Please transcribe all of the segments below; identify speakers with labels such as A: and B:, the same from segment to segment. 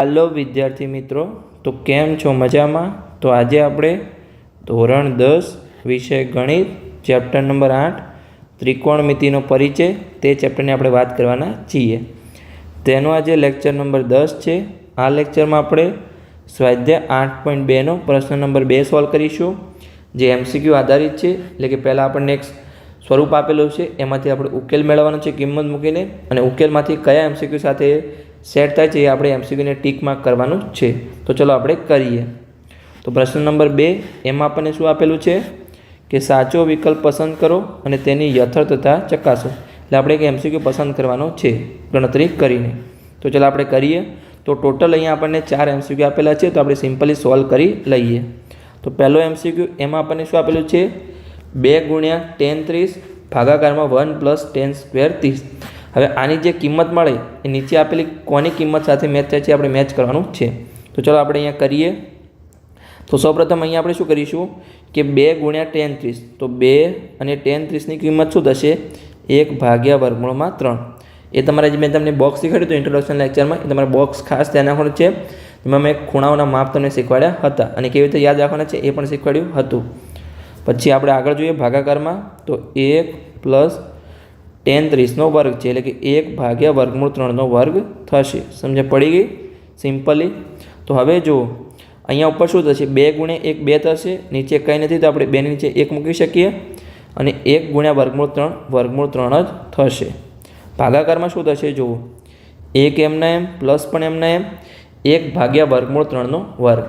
A: હાલો વિદ્યાર્થી મિત્રો, તો કેમ છો મજામાં? તો આજે આપણે ધોરણ દસ વિષય ગણિત, ચેપ્ટર નંબર આઠ ત્રિકોણમિતિનો પરિચય, તે ચેપ્ટરની આપણે વાત કરવાના છીએ. તેનો આજે લેક્ચર નંબર દસ છે. આ લેક્ચરમાં આપણે સ્વાધ્યાય આઠ પોઈન્ટ બેનો પ્રશ્ન નંબર બે સોલ્વ કરીશું, જે એમસીક્યુ આધારિત છે. એટલે કે પહેલાં આપણને એક સ્વરૂપ આપેલું છે, એમાંથી આપણે ઉકેલ મેળવવાનો છે કિંમત મૂકીને. અને ઉકેલમાંથી કયા એમસીક્યુ સાથે સેટ થાય છે એ આપણે એમસીક્યુને ટીક માર્ક કરવાનું છે. તો ચલો આપણે કરીએ. તો પ્રશ્ન નંબર બે, એમાં આપણને શું આપેલું છે? કે સાચો વિકલ્પ પસંદ કરો અને તેની યથાર્થતા ચકાસો. એટલે આપણે એક એમસીક્યુ પસંદ કરવાનો છે, ગણતરી કરીને. તો ચલો આપણે કરીએ. તો ટોટલ અહીંયા આપણને ચાર એમસીક્યુ આપેલા છે, તો આપણે સિમ્પલી સોલ્વ કરી લઈએ. તો પહેલો એમસીક્યુ, એમાં આપણને શું આપેલું છે? બે ગુણ્યા ટેન ત્રીસ ભાગાકારમાં વન પ્લસ ટેન સ્ક્વેર ત્રીસ. હવે આની જે કિંમત મળે એ નીચે આપેલી કોની કિંમત સાથે મેચ થાય છે આપણે મેચ કરવાનું છે. તો ચલો આપણે અહીંયા કરીએ. તો સૌપ્રથમ અહીંયા આપણે શું કરીશું કે બે ગુણ્યા ટેન ત્રીસ. તો બે અને ટેન ત્રીસની કિંમત શું થશે? એક ભાગ્યા વર્ગમૂળમાં ત્રણ. એ તમારે જે મેં તમને બોક્સ શીખવાડ્યું હતું ઇન્ટ્રોડક્શન લેક્ચરમાં એ તમારે બોક્સ ખાસ ધ્યાન રાખવાનું છે. એમાં મેં ખૂણાઓના માપ તમને શીખવાડ્યા હતા અને કેવી રીતે યાદ રાખવાના છે એ પણ શીખવાડ્યું હતું. પછી આપણે આગળ જોઈએ ભાગાકારમાં. તો એક પ્લસ ટેન ત્રીસનો વર્ગ છે, એટલે કે એક ભાગ્યા વર્ગમૂળ ત્રણનો વર્ગ થશે. સમજ પડી ગઈ? સિમ્પલી તો હવે જુઓ અહીંયા ઉપર શું થશે? બે ગુણ્યા એક બે થશે. નીચે કંઈ નથી, તો આપણે બેની નીચે એક મૂકી શકીએ. અને એક ગુણ્યા વર્ગમૂળ ત્રણ વર્ગમૂળ ત્રણ જ થશે. ભાગાકારમાં શું થશે? જુઓ. એક એમના એમ, પ્લસ પણ એમના એમ, એક ભાગ્યા વર્ગમૂળ ત્રણનો વર્ગ.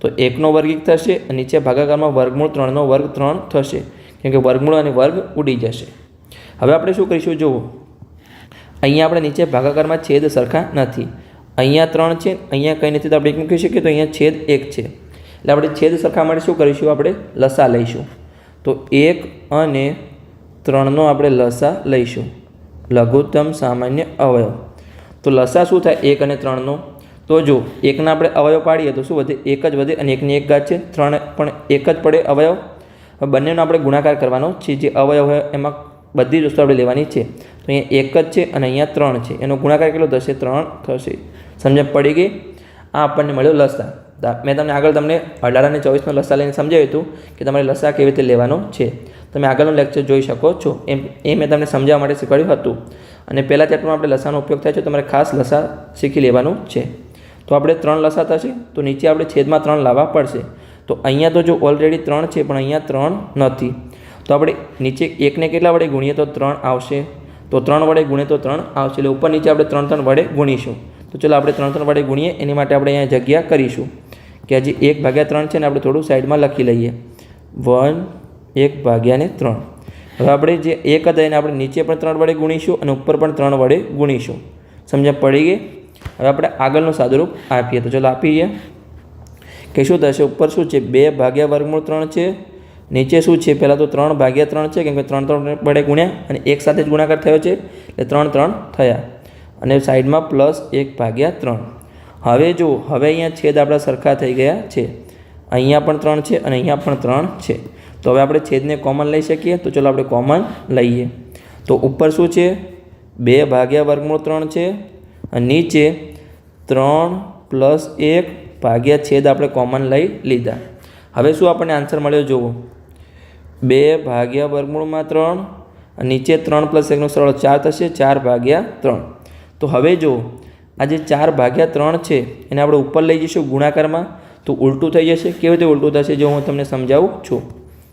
A: તો એકનો વર્ગ એક થશે નીચે ભાગાકારમાં વર્ગમૂળ ત્રણનો વર્ગ ત્રણ થશે. કેમ કે વર્ગમૂળ અને વર્ગ ઉડી જશે. હવે આપણે શું કરીશું? જુઓ. અહીંયા આપણે નીચે ભાગાકારમાં છેદ સરખા નથી. અહીંયા ત્રણ છે, અહીંયા કંઈ નથી. તો આપણે એક મૂકી શકીએ તો અહીંયા છેદ એક છે. એટલે આપણે છેદ સરખા માટે શું કરીશું? આપણે લસા લઈશું. તો એક અને ત્રણનો આપણે લસા લઈશું. લઘુત્તમ સામાન્ય અવયવ. તો લસા શું થાય? એક અને ત્રણનો. તો જો એકના આપણે અવયવ પાડીએ તો શું વધે? એક જ વધે અને એકની એક ઘાત છે. ત્રણ પણ એક જ પડે અવયવ. બંનેનો આપણે ગુણાકાર કરવાનો છે. જે અવયવ હોય એમાં બધી જ વસ્તુ આપણે લેવાની છે. તો અહીંયા એક જ છે અને અહીંયા ત્રણ છે. એનો ગુણાકાર કેટલો થશે? ત્રણ થશે. સમજણ પડી ગઈ? આ આપણને મળ્યો લસા. મેં તમને આગળ તમને અઢાર અને ચોવીસનો લસા લઈને સમજાવ્યું હતું કે તમારે લસા કેવી રીતે લેવાનો છે. તમે આગળનો લેક્ચર જોઈ શકો છો. એમ, એ મેં તમને સમજાવવા માટે શીખવાડ્યું હતું. અને પહેલાં ચેપ્ટરમાં આપણે લસાનો ઉપયોગ થાય છે તમારે ખાસ લસા શીખી લેવાનું છે. તો આપણે ત્રણ લસા થશે. તો નીચે આપણે છેદમાં ત્રણ લાવવા પડશે. તો અહીંયા તો જો ઓલરેડી ત્રણ છે, પણ અહીંયા ત્રણ નથી. તો આપણે નીચે એકને કેટલા વડે ગુણીએ તો ત્રણ આવશે? તો ત્રણ વડે ગુણે તો ત્રણ આવશે. એટલે ઉપર નીચે આપણે ત્રણ ત્રણ વડે ગુણીશું. તો ચલો આપણે ત્રણ ત્રણ વડે ગુણીએ. એની માટે આપણે અહીંયા જગ્યા કરીશું. કે હજી એક ભાગ્યા ત્રણ છે ને આપણે થોડું સાઈડમાં લખી લઈએ. વન એક ભાગ્યા ને ત્રણ. હવે આપણે જે એક હતા એને આપણે નીચે પણ ત્રણ વડે ગુણીશું અને ઉપર પણ ત્રણ વડે ગુણીશું. સમજ્યા પડી ગઈ? હવે આપણે આગળનું સાદુરૂપ આપીએ. તો ચલો આપીએ. કે શું થશે? ઉપર શું છે? બે ભાગ્યા વર્ગમૂળ ત્રણ છે. નીચે શું છે? પહેલાં તો ત્રણ ભાગ્યા ત્રણ છે, કેમ કે ત્રણ ત્રણ વડે ગુણ્યા અને એક સાથે જ ગુણાકાર થયો છે, એટલે ત્રણ ત્રણ થયા. અને સાઈડમાં પ્લસ એક ભાગ્યા ત્રણ. હવે જુઓ હવે અહીંયા છેદ આપણા સરખા થઈ ગયા છે. અહીંયા પણ ત્રણ છે અને અહીંયા પણ ત્રણ છે. તો હવે આપણે છેદને કોમન લઈ શકીએ? તો ચલો આપણે કોમન લઈએ. તો ઉપર શું છે? બે ભાગ્યા વર્ગમૂળ ત્રણ છે અને નીચે ત્રણ પ્લસ એક ભાગ્યા છેદ આપણે કોમન લઈ લીધા. હવે શું આપણને આન્સર મળ્યો? જુઓ. બે ભાગ્યા વર્ગમૂળમાં ત્રણ નીચે ત્રણ પ્લસ એકનો સરળ ચાર થશે, ચાર ભાગ્યા ત્રણ. તો હવે જુઓ આ જે ચાર ભાગ્યા ત્રણ છે, એને આપણે ઉપર લઈ જઈશું ગુણાકારમાં, તો ઉલટું થઈ જશે. કેવી રીતે ઉલટું થશે જો હું તમને સમજાવું? છું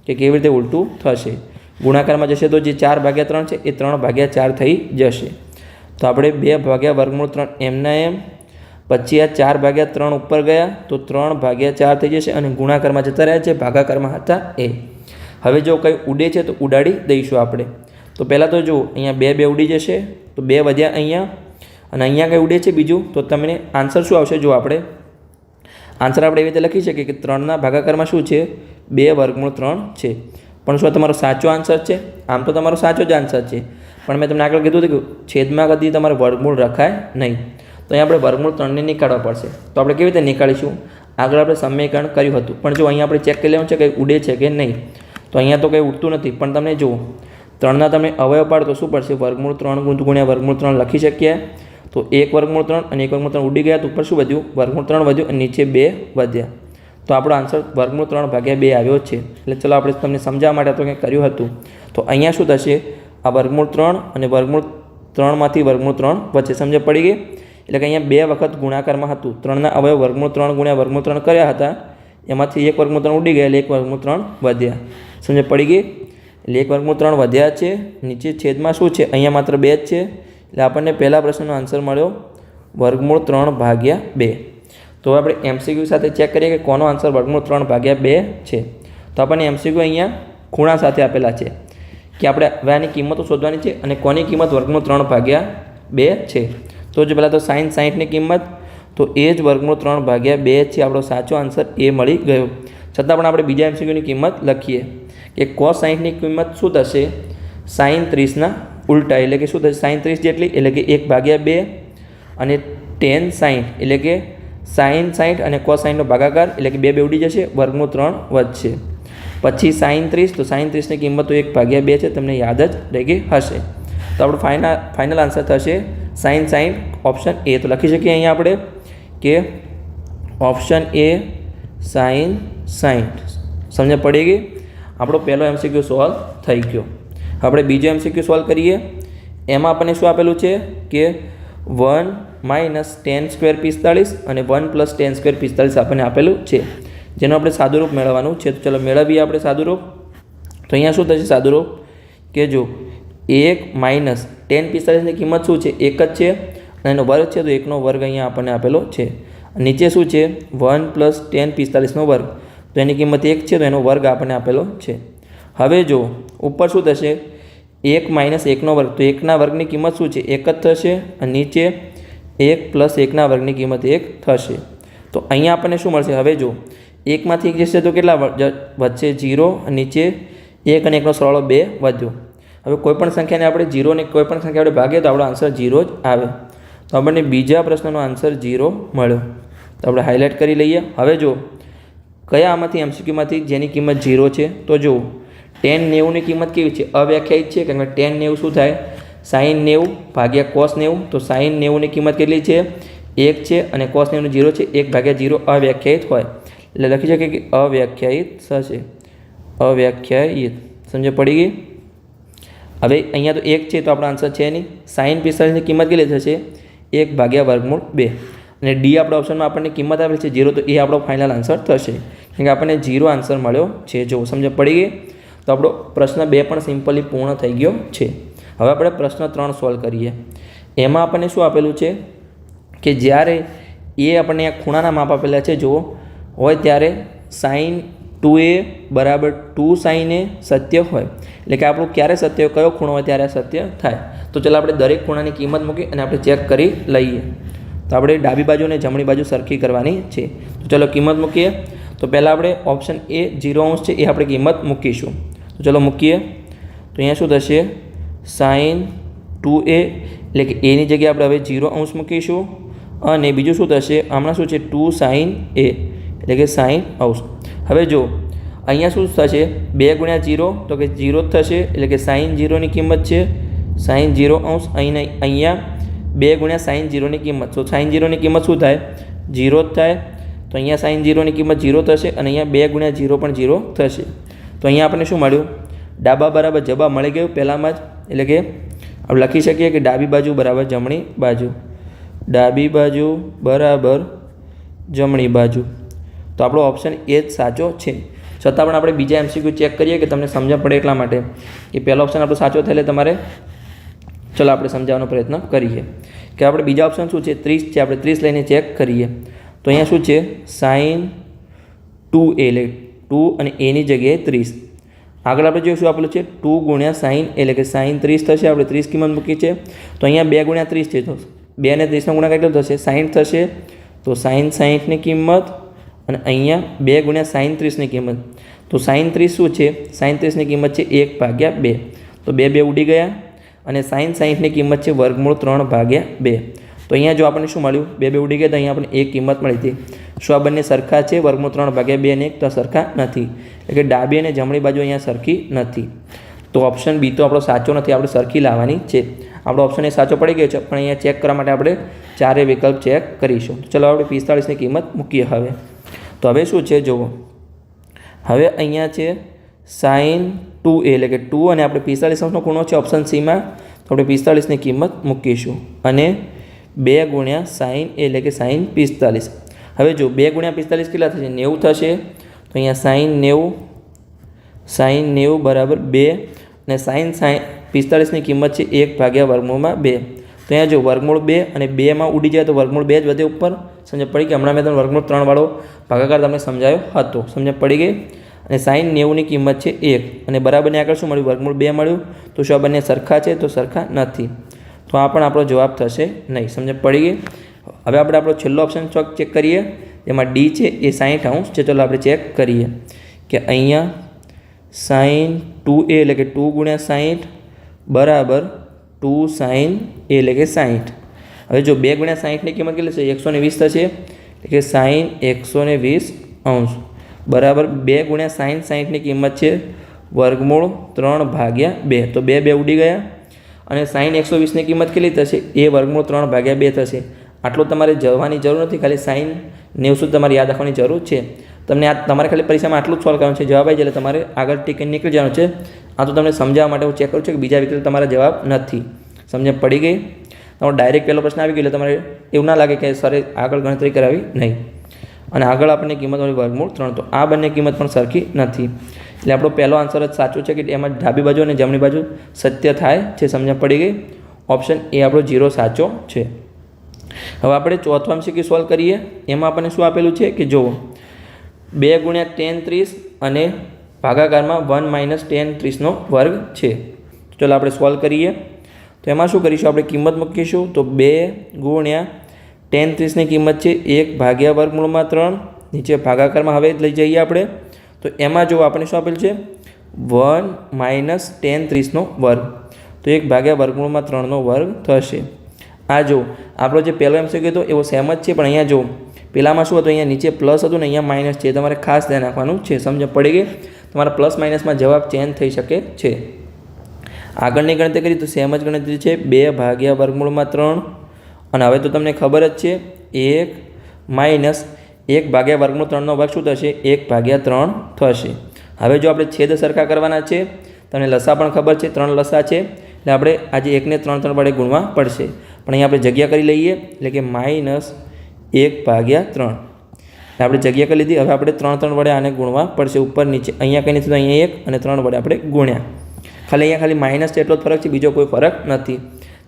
A: કે કેવી રીતે ઉલટું થશે? ગુણાકારમાં જશે તો જે ચાર ભાગ્યા ત્રણ છે, એ ત્રણ ભાગ્યા ચાર થઈ જશે. તો આપણે બે ભાગ્યા વર્ગમૂળ ત્રણ એમના એમ, પછી આ ચાર ભાગ્યા ત્રણ ઉપર ગયા, તો ત્રણ ભાગ્યા ચાર થઈ જશે અને ગુણાકારમાં જતા રહ્યા છે, ભાગાકારમાં હતા એ. હવે જો કંઈ ઉડે છે તો ઉડાડી દઈશું આપણે. તો પહેલાં તો જુઓ, અહીંયા બે બે ઉડી જશે, તો બે વધ્યા અહીંયા. અને અહીંયા કંઈ ઉડે છે બીજું, તો તમને આન્સર શું આવશે જો આપણે. આન્સર આપણે એવી રીતે લખી શકીએ કે ત્રણના ભાગાકારમાં શું છે? બે વર્ગમૂળ ત્રણ છે. પણ શું તમારો સાચો આન્સર છે? આમ તો તમારો સાચો જ આન્સર છે. પણ મેં તમને આગળ કીધું હતું કે છેદમાં કદી તમારે વર્ગમૂળ રખાય નહીં. તો અહીંયા આપણે વર્ગમૂળ ત્રણને નીકાળવા પડશે. તો આપણે કેવી રીતે નીકાળીશું? આગળ આપણે સમીકરણ કર્યું હતું. પણ જો અહીંયા આપણે ચેક કરી લેવાનું છે કે ઉડે છે કે નહીં. તો અહીંયા તો કંઈ ઉડતું નથી પણ તમને જુઓ ત્રણના તમે અવયવ પાડો તો શું પડશે વર્ગમૂળ ત્રણ ગુણ્યા વર્ગમૂળ ત્રણ લખી શકીએ તો એક વર્ગમૂળ ત્રણ અને એક વર્ગમૂળ ત્રણ ઉડી ગયા તો ઉપર શું વધ્યું વર્ગમૂળ ત્રણ વધ્યું અને નીચે બે વધ્યા તો આપણો આન્સર વર્ગમૂળ ત્રણ ભાગ્યા બે આવ્યો છે એટલે ચલો આપણે તમને સમજાવવા માટે તો કંઈક કર્યું હતું તો અહીંયા શું થશે આ વર્ગમૂળ ત્રણ અને વર્ગમૂળ ત્રણમાંથી વર્ગમૂળ ત્રણ વચ્ચે સમજ પડી ગઈ એટલે કે અહીંયા બે વખત ગુણાકારમાં હતું ત્રણના અવયવ વર્ગમૂળ ત્રણ ગુણ્યા વર્ગમૂળ ત્રણ કર્યા હતા એમાંથી એક વર્ગમૂળ ત્રણ ઉડી ગયા એટલે એક વર્ગમૂળ ત્રણ વધ્યા સમજ પડી ગઈ? એટલે એક વર્ગમૂળ ત્રણ વધ્યા છે. નીચે છેદમાં શું છે? અહીંયા માત્ર બે જ છે. એટલે આપણને પહેલા પ્રશ્નનો આન્સર મળ્યો. વર્ગમૂળ ત્રણ ભાગ્યા બે. તો આપણે એમસીક્યુ સાથે ચેક કરીએ કે કોનો આન્સર વર્ગમૂળ ત્રણ ભાગ્યા બે છે. તો આપણને એમસીક્યુ અહીંયા ખૂણા સાથે આપેલા છે કે આપણે હવે આની કિંમતો શોધવાની છે અને કોની કિંમત વર્ગમૂળ ત્રણ ભાગ્યા બે છે. તો જો પહેલાં તો સાઈન સાહીઠની કિંમત, તો એ જ વર્ગમૂળ ત્રણ ભાગ્યા બે છે. આપણો સાચો આન્સર એ મળી ગયો. છતાં પણ આપણે બીજા એમસીક્યુની કિંમત લખીએ. કે કોસ સાહીઠની કિંમત શું થશે? સાઈન ત્રીસના ઉલટા, એટલે કે શું થશે? સાઈન ત્રીસ જેટલી, એટલે કે એક ભાગ્યા બે. અને ટેન સાઈઠ એટલે કે સાઈન સાઈઠ અને કોસ સાઈનનો ભાગાકાર, એટલે કે બે બે ઉડી જશે વર્ગનું ત્રણ વધશે. પછી સાઈન ત્રીસ, તો સાઈન ત્રીસની કિંમત તો એક ભાગ્યા બે છે, તમને યાદ જ રહી ગઈ હશે. તો આપણો ફાઇનલ ફાઇનલ આન્સર થશે સાઈન સાઈન ઓપ્શન એ તો લખી શકીએ અહીંયા આપણે કે ઓપ્શન એ સાઈન સાઈઠ સમજ પડી ગઈ? આપણો પહેલો એમસીક્યુ સોલ્વ થઈ ગયો. આપણે બીજો એમસીક્યુ સોલ્વ કરીએ. એમાં આપણને શું આપેલું છે? કે વન માઇનસ ટેન સ્ક્વેર પિસ્તાળીસ અને વન પ્લસ ટેન સ્ક્વેર પિસ્તાળીસ આપણને આપેલું છે. જેનું આપણે સાદુરૂપ મેળવવાનું છે. તો ચલો મેળવીએ આપણે સાદુરૂપ. તો અહીંયા શું થશે સાદુરૂપ? કે જો એક માઇનસ ટેન પિસ્તાળીસની કિંમત શું છે? એક જ છે. અને એનો વર્ગ છે તો એકનો વર્ગ અહીંયા આપણને આપેલો છે. નીચે શું છે? વન પ્લસ ટેન પિસ્તાળીસનો વર્ગ. તો એની કિંમત એક છે, તો એનો વર્ગ આપણને આપેલો છે. હવે જો ઉપર શું થશે? એક માઇનસ એકનો વર્ગ. તો એકના વર્ગની કિંમત શું છે? એક જ થશે અને નીચે એક પ્લસ એકના વર્ગની કિંમત એક થશે. તો અહીંયા આપણને શું મળશે? હવે જો એકમાંથી એક જશે તો કેટલા વધશે? જીરો નીચે એક અને એકનો સરવાળો બે વધ્યો. હવે કોઈપણ સંખ્યાને આપણે જીરોને કોઈપણ સંખ્યા આપણે ભાગીએ તો આપણો આન્સર જીરો જ આવે. તો આપણને બીજા પ્રશ્નનો આન્સર જીરો મળ્યો. તો આપણે હાઇલાઇટ કરી લઈએ. હવે જો કયા આમાંથી એમસીક્યુમાંથી જેની કિંમત ઝીરો છે? તો જુઓ, ટેન નેવુંની કિંમત કેવી છે? અવ્યાખ્યાયિત છે, કારણ કે ટેન નેવું શું થાય? સાઈન નેવું ભાગ્યા કોસ નેવું. તો સાઈન નેવુંની કિંમત કેટલી છે? એક છે અને કોસ નેવું જીરો છે. એક ભાગ્યા જીરો અવ્યાખ્યાયિત હોય. એટલે લખી શકીએ કે અવ્યાખ્યાયિત થશે. અવ્યાખ્યાયિત. સમજ પડી ગઈ? હવે અહીંયા તો એક છે તો આપણો આન્સર છે નહીં. સાઈન પિસ્તાળીસની કિંમત કેટલી થશે? એક ભાગ્યા વર્ગમૂળ બે. અને ડી આપણા ઓપ્શનમાં આપણને કિંમત આપેલી છે જીરો તો એ આપણો ફાઇનલ આન્સર થશે. કારણ કે આપણને જીરો આન્સર મળ્યો છે. જો સમજ પડી ગઈ, તો આપણો પ્રશ્ન બે પણ સિમ્પલી પૂર્ણ થઈ ગયો છે. હવે આપણે પ્રશ્ન ત્રણ સોલ્વ કરીએ. એમાં આપણને શું આપેલું છે? કે જ્યારે એ આપણને આ ખૂણાના માપ આપેલા છે, જુઓ, હોય ત્યારે સાઈન ટુ એ બરાબર ટુ સાઈન એ સત્ય હોય. એટલે કે આપણું ક્યારે સત્ય, કયો ખૂણો હોય ત્યારે સત્ય થાય. તો ચાલો આપણે દરેક ખૂણાની કિંમત મૂકી અને આપણે ચેક કરી લઈએ. તો આપણે ડાબી બાજુ અને જમણી બાજુ સરખી કરવાની છે. તો ચલો કિંમત મૂકીએ. તો પહેલાં આપણે ઓપ્શન એ જીરો અંશ છે, એ આપણે કિંમત મૂકીશું. તો ચલો મૂકીએ. તો અહીંયા શું થશે? સાઈન ટુ એ એટલે કે એની જગ્યાએ આપણે હવે જીરો અંશ મૂકીશું. અને બીજું શું થશે? હમણાં શું છે? ટુ સાઈન એ એટલે કે સાઈન અંશ. હવે જો, અહીંયા શું થશે? બે ગુણ્યા જીરો તો કે જીરો જ થશે, એટલે કે સાઈન જીરોની કિંમત છે. સાઈન જીરો અંશ અહીં અહીંયા બે ગુણ્યા સાઈન જીરોની કિંમત. તો સાઇન જીરોની કિંમત શું થાય? જીરો જ થાય. તો અહીંયા સાઇન જીરોની કિંમત જીરો થશે અને અહીંયા બે ગુણ્યા જીરો પણ જીરો થશે. તો અહીંયા આપણને શું મળ્યું? ડાબા બરાબર જબા મળી ગયું પહેલાંમાં જ. એટલે કે આપણે લખી શકીએ કે ડાબી બાજુ બરાબર જમણી બાજુ. ડાબી બાજુ બરાબર જમણી બાજુ. તો આપણો ઓપ્શન એ જ સાચો છે. છતાં પણ આપણે બીજા એમસીક્યુ ચેક કરીએ કે તમને સમજણ પડે એટલા માટે. કે પહેલો ઓપ્શન આપણો સાચો થાય તમારે, ચલો આપણે સમજાવવાનો પ્રયત્ન કરીએ. કે આપણે બીજા ઓપ્શન શું છે? ત્રીસ છે, આપણે ત્રીસ લઈને ચેક કરીએ. તો અહીંયા શું છે? સાઈન ટુ એ એટલે ટુ અને એની જગ્યાએ ત્રીસ. આગળ આપણે જોઈશું આપેલું છે ટુ ગુણ્યા સાઈન એટલે કે સાઈન ત્રીસ થશે, આપણે ત્રીસ કિંમત મૂકી છે તો અહીંયા બે ગુણ્યા ત્રીસ છે તો બે અને ત્રીસનો ગુણાકાર કેટલો થશે? સાઇન થશે. તો સાઇન સાઠની કિંમત અને અહીંયા બે ગુણ્યા સાઇન ત્રીસની કિંમત. તો સાઈન ત્રીસ શું છે? સાઇન ત્રીસની કિંમત છે એક ભાગ્યા બે. તો બે બે ઉડી ગયા. અને સાઈન સાઈઠની કિંમત છે વર્ગમૂળ ત્રણ ભાગ્યા બે. તો અહીંયા જો આપણને શું મળ્યું? બે બે ઉડી ગયા તો અહીંયા આપણને એક કિંમત મળી હતી. શું આ બંને સરખા છે? વર્ગમૂળ ત્રણ ભાગ્યા બે અને એક તો સરખા નથી. એટલે કે ડાબી અને જમણી બાજુ અહીંયા સરખી નથી. તો ઓપ્શન બી તો આપણો સાચો નથી, આપણે સરખી લાવવાની છે. આપણો ઓપ્શન એ સાચો પડી ગયો છે, પણ અહીંયા ચેક કરવા માટે આપણે ચારે વિકલ્પ ચેક કરીશું. ચલો આપણે પિસ્તાળીસની કિંમત મૂકીએ હવે. તો હવે શું છે? જુઓ. હવે અહીંયા છે સાઇન ટુ એ એટલે કે ટુ અને આપણે પિસ્તાળીસ અંશનો ખૂણો છે ઓપ્શન સીમાં તો આપણે પિસ્તાળીસની કિંમત મૂકીશું. અને બે ગુણ્યા સાઇન એટલે કે સાઇન પિસ્તાલીસ હવે જો બે ગુણ્યા પિસ્તાલીસ કેટલા થશે? નેવું થશે. તો અહીંયા સાઇન નેવું સાઇન નેવું બરાબર બે અને સાઇન સાઇન પિસ્તાળીસની કિંમત છે એક ભાગ્યા વર્ગમૂળમાં બે. તો અહીંયા જો વર્ગમૂળ બે અને બેમાં ઉડી જાય તો વર્ગમૂળ બે જ વધે ઉપર. સમજ પડી કે હમણાં મેં તમને વર્ગમૂળ ત્રણવાળો ભાગાકાર તમને સમજાયો હતો. સમજ પડી ગઈ? અને સાઈન નેવુંની કિંમત છે એક. અને બરાબરને આગળ શું મળ્યું? વર્ગમૂળ બે મળ્યું? તો શું આ બંને સરખા છે? તો સરખા નથી. તો આ પણ આપણો જવાબ થશે નહીં. સમજ પડી ગઈ? હવે આપણે આપણો છેલ્લો ઓપ્શન ચોક ચેક કરીએ. એમાં ડી છે, એ સાહીઠ અંશ છે. ચલો આપણે ચેક કરીએ કે અહીંયા સાઈન ટુ એ એટલે કે ટુ ગુણ્યા સાહીઠ બરાબર ટુ સાઈન એ એટલે કે સાહીઠ હવે જો બે ગુણ્યા સાહીઠની કિંમત કેટલી છે એકસો ને વીસ થશે. એટલે કે સાઈન એકસો ને વીસ અંશ બરાબર બે ગુણ્યા સાઈન સાઠની કિંમત છે. વર્ગમૂળ ત્રણ ભાગ્યા બે. તો બે બે ઉડી ગયા. અને સાઈન એકસો વીસની કિંમત કેટલી થશે? એ વર્ગમૂળ ત્રણ ભાગ્યા બે થશે. આટલું તમારે જવાની જરૂર નથી. ખાલી સાઈન નેવસું તમારે યાદ રાખવાની જરૂર છે. તમને આ તમારે ખાલી પરીક્ષામાં આટલું જ સોલ્વ કરવાનું છે. જવાબ આવી જાય તમારે આગળ ટીકે નીકળી જવાનું છે. આ તો તમને સમજાવવા માટે હું ચેક કરું છું કે બીજા વિકલ્પ તમારા જવાબ નથી. સમજણ પડી ગઈ? તમારો ડાયરેક્ટ પહેલો પ્રશ્ન આવી ગયો એટલે તમારે એવું ના લાગે કે સરે આગળ ગણતરી કરાવી નહીં. અને આગળ આપણને કિંમત મળી વર્ગમૂળ ત્રણ. તો આ બંને કિંમત પણ સરખી નથી. એટલે આપણો પહેલો આન્સર જ સાચો છે કે એમાં ડાબી બાજુ અને જમણી બાજુ સત્ય થાય છે સમજણ પડી ગઈ? ઓપ્શન એ આપણો જીરો સાચો છે. હવે આપણે ચોથો એમસીક્યુ સોલ્વ કરીએ? એમાં આપણને શું આપેલું છે? કે જુઓ. બે ગુણ્યા ટેન ત્રીસ અને ભાગાકારમાં વન માઇનસ ટેન ત્રીસનો વર્ગ છે. ચલો આપણે સોલ્વ કરીએ. તો એમાં શું કરીશું? આપણે કિંમત મૂકીશું. તો બે ગુણ્યા ટેન ત્રીસની કિંમત છે, એક ભાગ્યા વર્ગમૂળમાં ત્રણ, નીચે ભાગાકારમાં હવે લઈ જઈએ આપણે. તો એમાં જો આપણે શું આપેલ છે? વન માઇનસ ટેન ત્રીસનો વર્ગ. તો એક ભાગ્યા વર્ગમૂળમાં ત્રણનો વર્ગ થશે. આ જો આપણો જે પહેલો એમ કહ્યું હતો, એવો સેમ જ છે, પણ અહીંયા જો પહેલાંમાં શું હતું? અહીંયા નીચે પ્લસ હતું ને અહીંયા માઇનસ છે તમારે ખાસ ધ્યાન રાખવાનું છે સમજ પડી ગઈ? તમારા પ્લસ માઇનસમાં જવાબ ચેન્જ થઈ શકે છે. આગળની ગણતરી કરી તો સેમ જ ગણતરી છે, બે ભાગ્યા વર્ગમૂળમાં ત્રણ અને હવે તો તમને ખબર જ છે, એક માઇનસ એક ભાગ્યા વર્ગનો ત્રણનો વર્ગ શું થશે? એક ભાગ્યા ત્રણ થશે. હવે જો આપણે છેદ સરખા કરવાના છે, તમને લસા પણ ખબર છે, ત્રણ લસા છે, એટલે આપણે આજે એકને ત્રણ ત્રણ વડે ગુણવા પડશે. પણ અહીંયા આપણે જગ્યા કરી લઈએ, એટલે કે માઇનસ એક ભાગ્યા ત્રણ. આપણે જગ્યા કરી લીધી, હવે આપણે ત્રણ ત્રણ વડે આને ગુણવા પડશે ઉપર નીચે. અહીંયા કંઈ નથી અહીંયા એક અને ત્રણ વડે આપણે ગુણ્યા. ખાલી અહીંયા ખાલી માઇનસ એટલો જ ફરક છે, બીજો કોઈ ફરક નથી.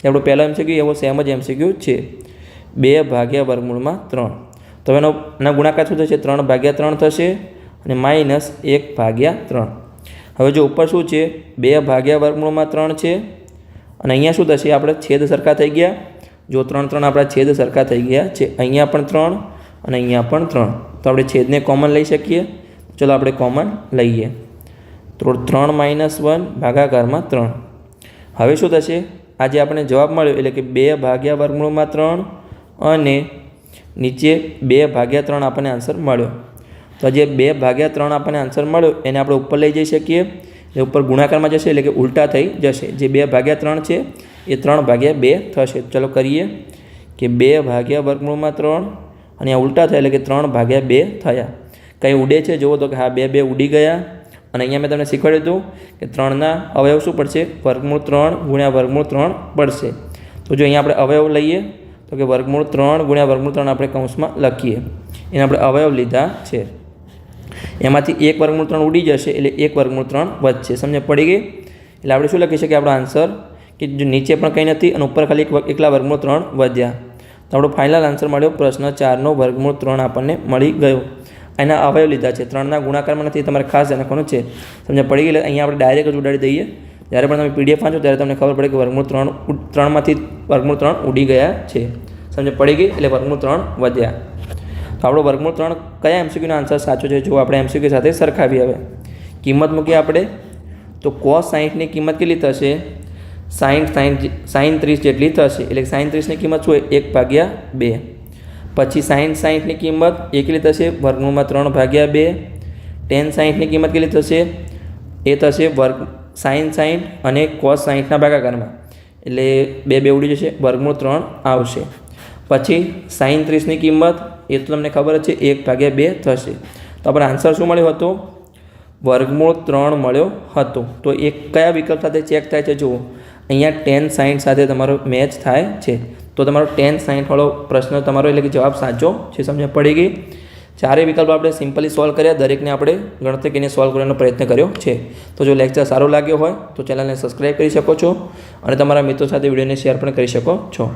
A: આપણો પહેલો એમસીક્યુ એવો સેમ જ એમસીક્યુ છે. બે ભાગ્યા વર્ગમૂળમાં ત્રણ. તો એનો, એના ગુણાકાર શું થશે? ત્રણ ભાગ્યા ત્રણ થશે અને માઇનસ એક ભાગ્યા ત્રણ. હવે જો ઉપર શું છે? બે ભાગ્યા વર્ગમૂળમાં ત્રણ છે. અને અહીંયા શું થશે? આપણે છેદ સરખા થઈ ગયા. જો ત્રણ ત્રણ આપણા છેદ સરખા થઈ ગયા છે. અહીંયા પણ ત્રણ અને અહીંયા પણ ત્રણ. તો આપણે છેદને કોમન લઈ શકીએ. ચલો આપણે કોમન લઈએ. તો ત્રણ માઇનસ વન ભાગાકારમાં ત્રણ. હવે શું થશે? આજે આપણે જવાબ મળ્યો એટલે કે બે ભાગ્યા વર્ગમૂળમાં ત્રણ અને નીચે બે ભાગ્યા ત્રણ આપણને આન્સર મળ્યો. તો જે બે ભાગ્યા ત્રણ આપણને આન્સર મળ્યો, એને આપણે ઉપર લઈ જઈ શકીએ. એ ઉપર ગુણાકારમાં જશે એટલે કે ઉલટા થઈ જશે. જે બે ભાગ્યા ત્રણ છે, એ ત્રણ ભાગ્યા બે થશે. ચલો કરીએ કે બે ભાગ્યા વર્ગમૂળમાં ત્રણ અને આ ઉલટા થયા એટલે કે ત્રણ ભાગ્યા બે થયા. કંઈ ઉડે છે? જુઓ તો કે હા, બે બે ઉડી ગયા. અને અહીંયા મેં તમને શીખવાડ્યું હતું કે ત્રણના અવયવ શું પડશે? વર્ગમૂળ ત્રણ ગુણ્યા વર્ગમૂળ ત્રણ પડશે. તો જો અહીંયા આપણે અવયવ લઈએ, તો કે વર્ગમૂળ ત્રણ ગુણ્યા વર્ગમૂળ ત્રણ આપણે કૌંસમાં લખીએ. એને આપણે અવયવ લીધા છે. એમાંથી એક વર્ગમૂળ ત્રણ ઉડી જશે, એટલે એક વર્ગમૂળ ત્રણ વધશે. સમજે પડી ગઈ? એટલે આપણે શું લખી શકીએ? આપણો આન્સર કે જો નીચે પણ કંઈ નથી અને ઉપર ખાલી એકલા વર્ગમૂળ ત્રણ વધ્યા. તો આપણો ફાઇનલ આન્સર મળ્યો પ્રશ્ન ચારનો. વર્ગમૂળ ત્રણ આપણને મળી ગયો. એના અવયવ લીધા છે. ત્રણના ગુણાકારમાં નથી તમારે ખાસ ધ્યાન રાખવાનું છે. સમજ પડી ગયેલા, અહીંયા આપણે ડાયરેક્ટ જ ઉડાડી દઈએ. જ્યારે પણ તમે પીડીએફ વાંચો, ત્યારે તમને ખબર પડે કે વર્ગમૂળ ત્રણ ત્રણમાંથી વર્ગમૂળ ત્રણ ઉડી ગયા છે. સમજે પડી ગઈ? એટલે વર્ગમૂળ ત્રણ વધ્યા. તો આપણો વર્ગમૂળ ત્રણ કયા એમસીક્યુનો આન્સર સાચો છે? જો આપણે એમસીક્યુ સાથે સરખાવી હવે. કિંમત મૂકીએ આપણે. તો કોસ સાહીઠની કિંમત કેટલી થશે? સાહીઠ સાહીઠ સાહીન ત્રીસ જેટલી થશે. એટલે સાઈન ત્રીસની કિંમત શું એક ભાગ્યા બે. પછી સાહીન સાહીઠની કિંમત એકલી થશે, વર્ગમૂળમાં ત્રણ ભાગ્યા બે. ટેન સાહીઠની કિંમત કેટલી થશે? એ થશે વર્ગ સાઇન સાહીઠ અને કોસ સાહીઠના ભાગાકારમાં. એટલે બે બે ઉડી જશે, વર્ગમૂળ ત્રણ આવશે. પછી સાઈન ત્રીસની કિંમત, એ તો તમને ખબર જ છે, એક ભાગ્યા બે થશે. તો આપણે આન્સર શું મળ્યો હતો? વર્ગમૂળ ત્રણ મળ્યો હતો. તો એ કયા વિકલ્પ સાથે ચેક થાય છે, જુઓ. અહીંયા ટેન સાઇન્ટ સાથે તમારો મેચ થાય છે. તો તમારો ટેન સાઇન્ટવાળો પ્રશ્ન તમારો એટલે કે જવાબ સાચો છે સમજ પડી ગઈ? ચારે વિકલ્પો આપણે સિમ્પલી સોલ્વ કર્યા. દરેકને આપણે ગણતરી કરીને સોલ્વ કરવાનો પ્રયત્ન કર્યો છે. તો જો લેક્ચર સારો લાગ્યો હોય તો ચેનલને સબસ્ક્રાઈબ કરી શકો છો અને તમારા મિત્રો સાથે વિડીયોને શેર પણ કરી શકો છો.